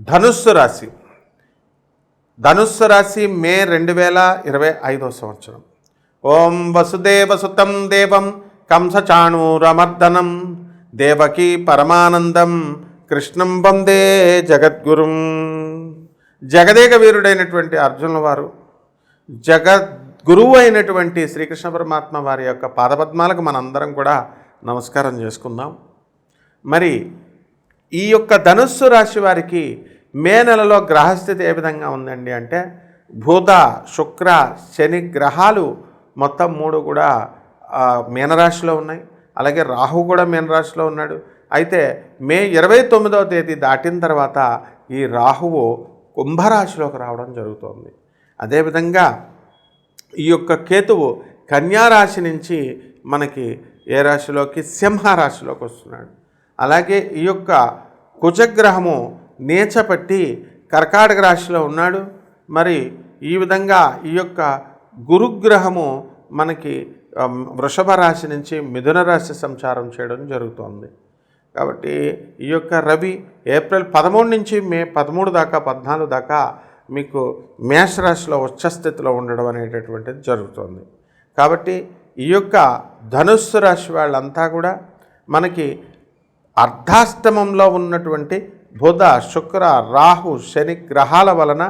ధనుస్సు రాశి. ధనుస్సు రాశి మే రెండు వేల ఇరవై ఐదో సంవత్సరం. ఓం వసుదేవసుతం దేవం కంసచాణూరమర్దనం. దేవకీ పరమానందం. కృష్ణం వందే జగద్గురుం. జగదేక వీరుడైనటువంటి అర్జునుల వారు జగద్గురువు అయినటువంటి శ్రీకృష్ణ పరమాత్మ వారి యొక్క పాదపద్మాలకు మనందరం కూడా నమస్కారం చేసుకుందాం. మరి ఈ యొక్క ధనుస్సు రాశి వారికి మే నెలలో గ్రహస్థితి ఏ విధంగా ఉందండి అంటే బుధ శుక్ర శని గ్రహాలు మొత్తం మూడు కూడా మీనరాశిలో ఉన్నాయి. అలాగే రాహు కూడా మీనరాశిలో ఉన్నాడు. అయితే మే ఇరవై తొమ్మిదవ తేదీ దాటిన తర్వాత ఈ రాహువు కుంభరాశిలోకి రావడం జరుగుతోంది. అదేవిధంగా ఈ యొక్క కేతువు కన్యా రాశి నుంచి మనకి ఏ రాశిలోకి? సింహ రాశిలోకి వస్తున్నాడు. అలాగే ఈ యొక్క కుజగ్రహము నీచపట్టి కర్కాటక రాశిలో ఉన్నాడు. మరి ఈ విధంగా ఈ యొక్క గురుగ్రహము మనకి వృషభ రాశి నుంచి మిథున రాశి సంచారం చేయడం జరుగుతోంది. కాబట్టి ఈ యొక్క రవి ఏప్రిల్ పదమూడు నుంచి మే పదమూడు దాకా పద్నాలుగు దాకా మీకు మేషరాశిలో ఉచ్చస్థితిలో ఉండడం అనేటటువంటిది జరుగుతుంది. కాబట్టి ఈ యొక్క ధనుస్సు రాశి వాళ్ళంతా కూడా మనకి అర్ధాష్టమంలో ఉన్నటువంటి బుధ శుక్ర రాహు శని గ్రహాల వలన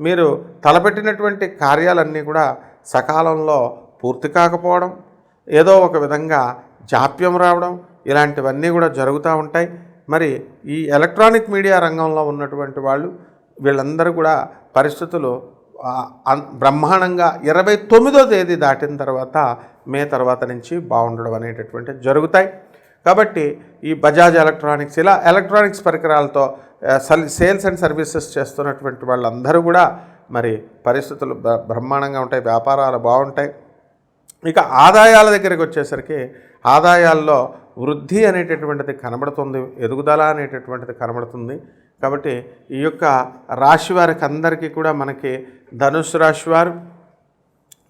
మీరు తలపెట్టినటువంటి కార్యాలన్నీ కూడా సకాలంలో పూర్తి కాకపోవడం ఏదో ఒక విధంగా జాప్యం రావడం ఇలాంటివన్నీ కూడా జరుగుతూ ఉంటాయి. మరి ఈ ఎలక్ట్రానిక్ మీడియా రంగంలో ఉన్నటువంటి వాళ్ళు వీళ్ళందరూ కూడా పరిస్థితులు అన్- బ్రహ్మాండంగా ఇరవై తొమ్మిదో తేదీ దాటిన తర్వాత మే తర్వాత నుంచి బాగుండడం అనేటటువంటి జరుగుతాయి. కాబట్టి ఈ బజాజ్ ఎలక్ట్రానిక్స్ ఇలా ఎలక్ట్రానిక్స్ పరికరాలతో సల్- సేల్స్ అండ్ సర్వీసెస్ చేస్తున్నటువంటి వాళ్ళందరూ కూడా మరి పరిస్థితులు బ్ర- బ్రహ్మాండంగా ఉంటాయి వ్యాపారాలు బాగుంటాయి. ఇక ఆదాయాల దగ్గరికి వచ్చేసరికి ఆదాయాల్లో వృద్ధి అనేటటువంటిది కనబడుతుంది ఎదుగుదల అనేటటువంటిది కనబడుతుంది. కాబట్టి ఈ యొక్క రాశి వారికి అందరికీ కూడా మనకి ధనుసు రాశి వారు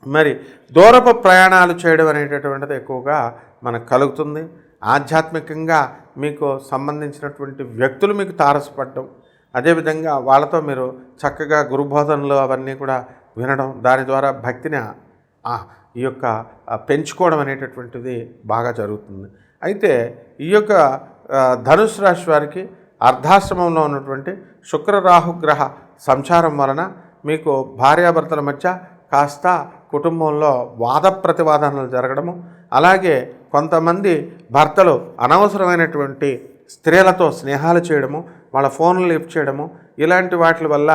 మరి దూరపు ప్రయాణాలు చేయడం అనేటటువంటిది ఎక్కువగా మనకు కలుగుతుంది. ఆధ్యాత్మికంగా మీకు సంబంధించినటువంటి వ్యక్తులు మీకు తారసపడడం అదేవిధంగా వాళ్ళతో మీరు చక్కగా గురుబోధనలు అవన్నీ కూడా వినడం దాని ద్వారా భక్తిని ఈ యొక్క పెంచుకోవడం అనేటటువంటిది బాగా జరుగుతుంది. అయితే ఈ యొక్క ధనుసు రాశి వారికి అర్ధాశ్రమంలో ఉన్నటువంటి శుక్ర రాహుగ్రహ సంచారం వలన మీకు భార్యాభర్తల మధ్య కాస్త కుటుంబంలో వాద ప్రతివాదనలు జరగడము అలాగే కొంతమంది భర్తలు అనవసరమైనటువంటి స్త్రీలతో స్నేహాలు చేయడము వాళ్ళ ఫోన్లు లిఫ్ట్ చేయడము ఇలాంటి వాటి వల్ల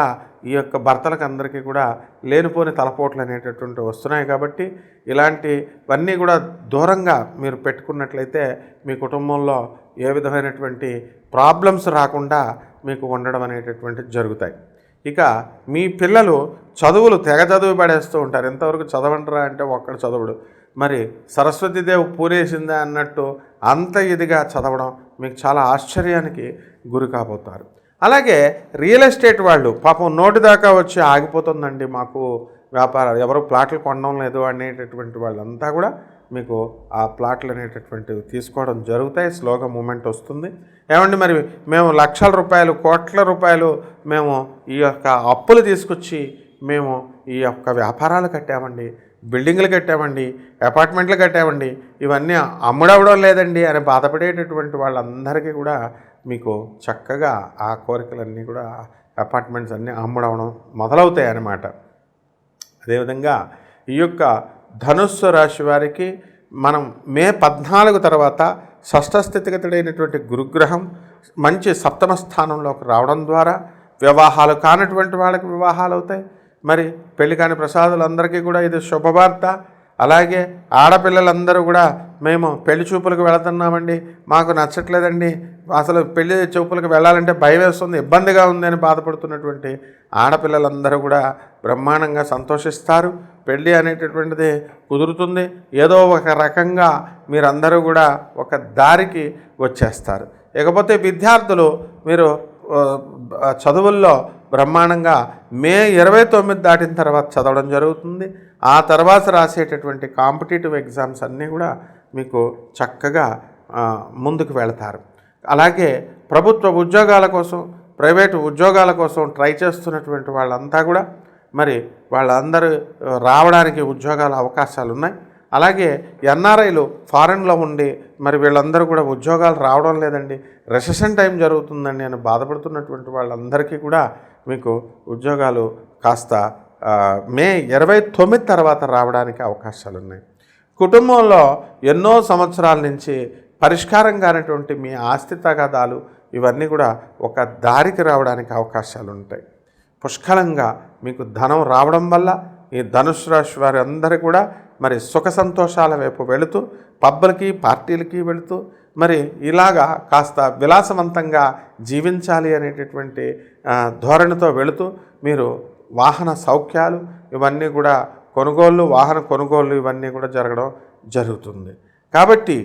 ఈ యొక్క భర్తలకు అందరికీ కూడా లేనిపోని తలపోట్లు అనేటటువంటి వస్తున్నాయి కాబట్టి ఇలాంటివన్నీ కూడా దూరంగా మీరు పెట్టుకున్నట్లయితే మీ కుటుంబంలో ఏ విధమైనటువంటి ప్రాబ్లమ్స్ రాకుండా మీకు ఉండడం అనేటటువంటిది జరుగుతాయి. ఇక మీ పిల్లలు చదువులు తెగ చదువు పడేస్తూ ఉంటారు. ఎంతవరకు చదవంటరా అంటే ఒక్కడు చదవడు. మరి సరస్వతీదేవి పూరేసిందా అన్నట్టు అంత ఇదిగా చదవడం మీకు చాలా ఆశ్చర్యానికి గురి కాబోతారు. అలాగే రియల్ ఎస్టేట్ వాళ్ళు పాపం నోటి దాకా వచ్చి ఆగిపోతుందండి మాకు వ్యాపారాలు. ఎవరు ప్లాట్లు కొనడం లేదు అనేటటువంటి వాళ్ళంతా కూడా మీకు ఆ ప్లాట్లు అనేటటువంటివి తీసుకోవడం జరుగుతాయి. స్లోగా మూమెంట్ వస్తుంది. ఏమండి మరి మేము లక్షల రూపాయలు కోట్ల రూపాయలు మేము ఈ యొక్క అప్పులు తీసుకొచ్చి మేము ఈ యొక్క వ్యాపారాలు కట్టామండి. బిల్డింగ్లు కట్టామండి అపార్ట్మెంట్లు కట్టామండి. ఇవన్నీ అమ్ముడవడం లేదండి అని బాధపడేటటువంటి వాళ్ళందరికీ కూడా మీకు చక్కగా ఆ కోరికలన్నీ కూడా అపార్ట్మెంట్స్ అన్నీ అమ్ముడవడం మొదలవుతాయి అన్నమాట అదేవిధంగా ఈ యొక్క ధనుస్సు రాశి వారికి మనం మే పద్నాలుగు తర్వాత షష్ఠ స్థితిగతుడైనటువంటి గురుగ్రహం మంచి సప్తమ స్థానంలోకి రావడం ద్వారా వివాహాలు కానటువంటి వాళ్ళకి వివాహాలు అవుతాయి. మరి పెళ్ళి కాని ప్రసాదులందరికీ కూడా ఇది శుభవార్త. అలాగే ఆడపిల్లలందరూ కూడా మేము పెళ్ళి చూపులకు వెళుతున్నామండి. మాకు నచ్చట్లేదండి. అసలు పెళ్ళి చూపులకు వెళ్ళాలంటే భయం వేస్తుంది ఇబ్బందిగా ఉంది అని బాధపడుతున్నటువంటి ఆడపిల్లలందరూ కూడా బ్రహ్మాండంగా సంతోషిస్తారు. పెళ్ళి అనేటటువంటిది కుదురుతుంది. ఏదో ఒక రకంగా మీరందరూ కూడా ఒక దారికి వచ్చేస్తారు. ఇకపోతే విద్యార్థులు మీరు చదువుల్లో బ్రహ్మాండంగా మే ఇరవై తొమ్మిది దాటిన తర్వాత చదవడం జరుగుతుంది. ఆ తర్వాత రాసేటటువంటి కాంపిటేటివ్ ఎగ్జామ్స్ అన్నీ కూడా మీకు చక్కగా ముందుకు వెళతారు. అలాగే ప్రభుత్వ ఉద్యోగాల కోసం ప్రైవేటు ఉద్యోగాల కోసం ట్రై చేస్తున్నటువంటి వాళ్ళంతా కూడా మరి వాళ్ళందరూ రావడానికి ఉద్యోగాల అవకాశాలు ఉన్నాయి అలాగే ఎన్ఆర్ఐలు ఫారెన్లో ఉండి మరి వీళ్ళందరూ కూడా ఉద్యోగాలు రావడం లేదండి. రెసెషన్ టైం జరుగుతుందండి అని బాధపడుతున్నటువంటి వాళ్ళందరికీ కూడా మీకు ఉద్యోగాలు కాస్త మే ఇరవై తొమ్మిది తర్వాత రావడానికి అవకాశాలు ఉన్నాయి కుటుంబంలో ఎన్నో సంవత్సరాల నుంచి పరిష్కారం కానటువంటి మీ ఆస్తి తగాదాలు ఇవన్నీ కూడా ఒక దారికి రావడానికి అవకాశాలు ఉంటాయి పుష్కలంగా మీకు ధనం రావడం వల్ల ఈ ధనుసు రాశి వారి అందరూ కూడా మరి సుఖ సంతోషాల వైపు వెళుతూ పబ్బలకి పార్టీలకి వెళుతూ మరి ఇలాగా కాస్త విలాసవంతంగా జీవించాలి అనేటటువంటి ధోరణితో వెళుతూ మీరు వాహన సౌఖ్యాలు ఇవన్నీ కూడా కొనుగోళ్ళు వాహన కొనుగోళ్ళు ఇవన్నీ కూడా జరగడం జరుగుతుంది. కాబట్టి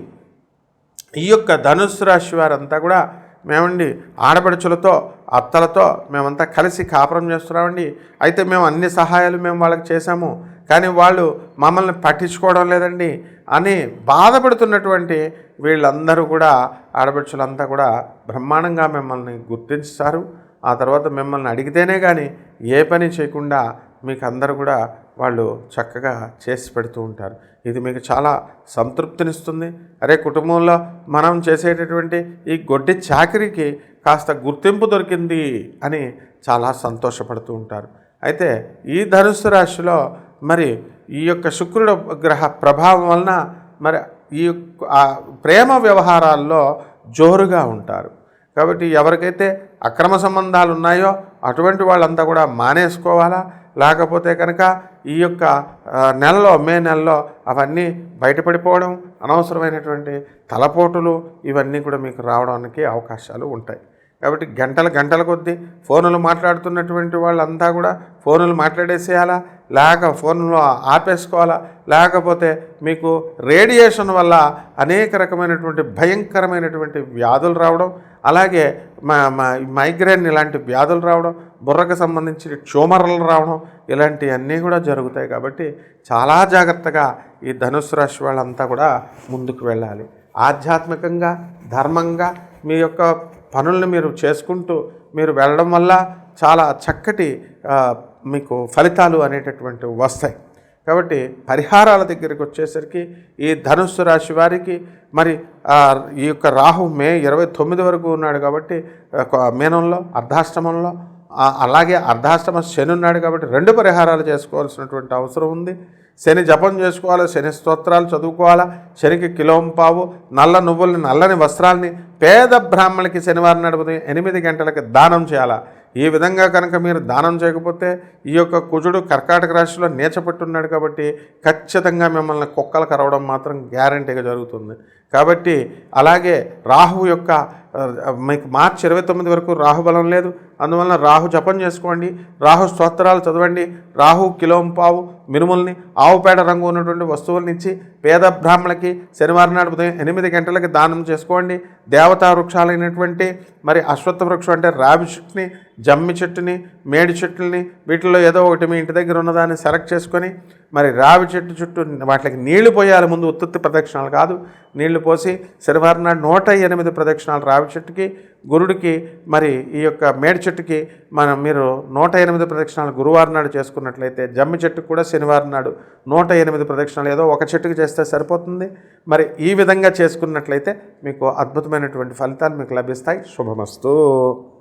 ఈ యొక్క ధనుస్సు రాశి వారంతా కూడా మేమండి ఆడపడుచులతో అత్తలతో మేమంతా కలిసి కాపురం చేస్తున్నామండి. అయితే మేము అన్ని సహాయాలు మేము వాళ్ళకి చేశాము. కానీ వాళ్ళు మమ్మల్ని పట్టించుకోవడం లేదండి అని బాధపడుతున్నటువంటి వీళ్ళందరూ కూడా ఆడపడుచులంతా కూడా బ్రహ్మాండంగా మిమ్మల్ని గుర్తించారు. ఆ తర్వాత మిమ్మల్ని అడిగితేనే కానీ ఏ పని చేయకుండా మీకు అందరూ కూడా వాళ్ళు చక్కగా చేసి పెడుతూ ఉంటారు. ఇది మీకు చాలా సంతృప్తినిస్తుంది. అరే కుటుంబంలో మనం చేసేటటువంటి ఈ గొడ్డి చాకరీకి కాస్త గుర్తింపు దొరికింది అని చాలా సంతోషపడుతూ ఉంటారు. అయితే ఈ ధనుస్సు రాశిలో మరి ఈ యొక్క శుక్రుడు గ్రహ ప్రభావం వలన మరి ఈ ప్రేమ వ్యవహారాల్లో జోరుగా ఉంటారు. కాబట్టి ఎవరికైతే అక్రమ సంబంధాలు ఉన్నాయో అటువంటి వాళ్ళంతా కూడా మానేసుకోవాలా? లేకపోతే కనుక ఈ యొక్క నెలలో మే నెలలో అవన్నీ బయటపడిపోవడం అనవసరమైనటువంటి తలపోటులు ఇవన్నీ కూడా మీకు రావడానికి అవకాశాలు ఉంటాయి. కాబట్టి గంటల గంటల కొద్దీ ఫోనులు మాట్లాడుతున్నటువంటి వాళ్ళంతా కూడా ఫోనులు మాట్లాడేసేయాలా? లేక ఫోన్లో ఆపేసుకోవాలా? లేకపోతే మీకు రేడియేషన్ వల్ల అనేక రకమైనటువంటి భయంకరమైనటువంటి వ్యాధులు రావడం అలాగే మా మైగ్రేన్ ఇలాంటి వ్యాధులు రావడం బుర్రకు సంబంధించి ట్యూమర్లు రావడం ఇలాంటివన్నీ కూడా జరుగుతాయి కాబట్టి చాలా జాగ్రత్తగా ఈ ధనుసు రాశి వాళ్ళంతా కూడా ముందుకు వెళ్ళాలి. ఆధ్యాత్మికంగా ధర్మంగా మీ యొక్క పనులను మీరు చేసుకుంటూ మీరు వెళ్ళడం వల్ల చాలా చక్కటి మీకు ఫలితాలు అనేటటువంటివి వస్తాయి. కాబట్టి పరిహారాల దగ్గరికి వచ్చేసరికి ఈ ధనుస్సు రాశి వారికి మరి ఈ యొక్క రాహు మే ఇరవై తొమ్మిది వరకు ఉన్నాడు కాబట్టి మేనంలో మీనంలో అర్ధాష్టమంలో అలాగే అర్ధాష్టమ శని ఉన్నాడు కాబట్టి రెండు పరిహారాలు చేసుకోవాల్సినటువంటి అవసరం ఉంది. శని జపం చేసుకోవాలి? శని స్తోత్రాలు చదువుకోవాలా? శనికి కిలోం పావు నల్ల నువ్వుల్ని నల్లని వస్త్రాల్ని పేద బ్రాహ్మణులకి శనివారం నాడు ఎనిమిది గంటలకు దానం చేయాలా? ఈ విధంగా కనుక మీరు దానం చేయకపోతే ఈ యొక్క కుజుడు కర్కాటక రాశిలో నేచపెట్టున్నాడు కాబట్టి ఖచ్చితంగా మిమ్మల్ని కుక్కలు కరవడం మాత్రం గ్యారంటీగా జరుగుతుంది. కాబట్టి అలాగే రాహు యొక్క మీకు మార్చి ఇరవై తొమ్మిది వరకు రాహు బలం లేదు. అందువలన రాహు జపం చేసుకోండి. రాహు స్తోత్రాలు చదవండి. రాహు కిలోం పావు మినుముల్ని ఆవుపేడ రంగు ఉన్నటువంటి వస్తువులను ఇచ్చి పేద బ్రాహ్మణులకి శనివారం నాడు ఉదయం ఎనిమిది గంటలకి దానం చేసుకోండి. దేవతా వృక్షాలైనటువంటి మరి అశ్వత్థ వృక్షం అంటే రావి చెట్టుని జమ్మి చెట్టుని మేడి చెట్టుని వీటిలో ఏదో ఒకటి మీ ఇంటి దగ్గర ఉన్నదాన్ని సెలెక్ట్ చేసుకొని మరి రావి చెట్టు చుట్టూ వాటికి నీళ్ళు పోయాలి ముందు ఉత్తుత్తి ప్రదక్షిణాలు కాదు. నీళ్ళు పోసి శనివారం నాడు నూట ఎనిమిది ప్రదక్షిణాలు రావి చెట్టుకి గురుడికి మరి ఈ యొక్క మేడి చెట్టుకి మనం మీరు నూట ఎనిమిది ప్రదక్షిణాలు గురువారం నాడు చేసుకున్నట్లయితే జమ్మి చెట్టుకు కూడా శనివారం నాడు నూట ఎనిమిది ప్రదక్షిణాలు ఏదో ఒక చెట్టుకి చేస్తే సరిపోతుంది. మరి ఈ విధంగా చేసుకున్నట్లయితే మీకు అద్భుతమైనటువంటి ఫలితాలు మీకు లభిస్తాయి. శుభమస్తు.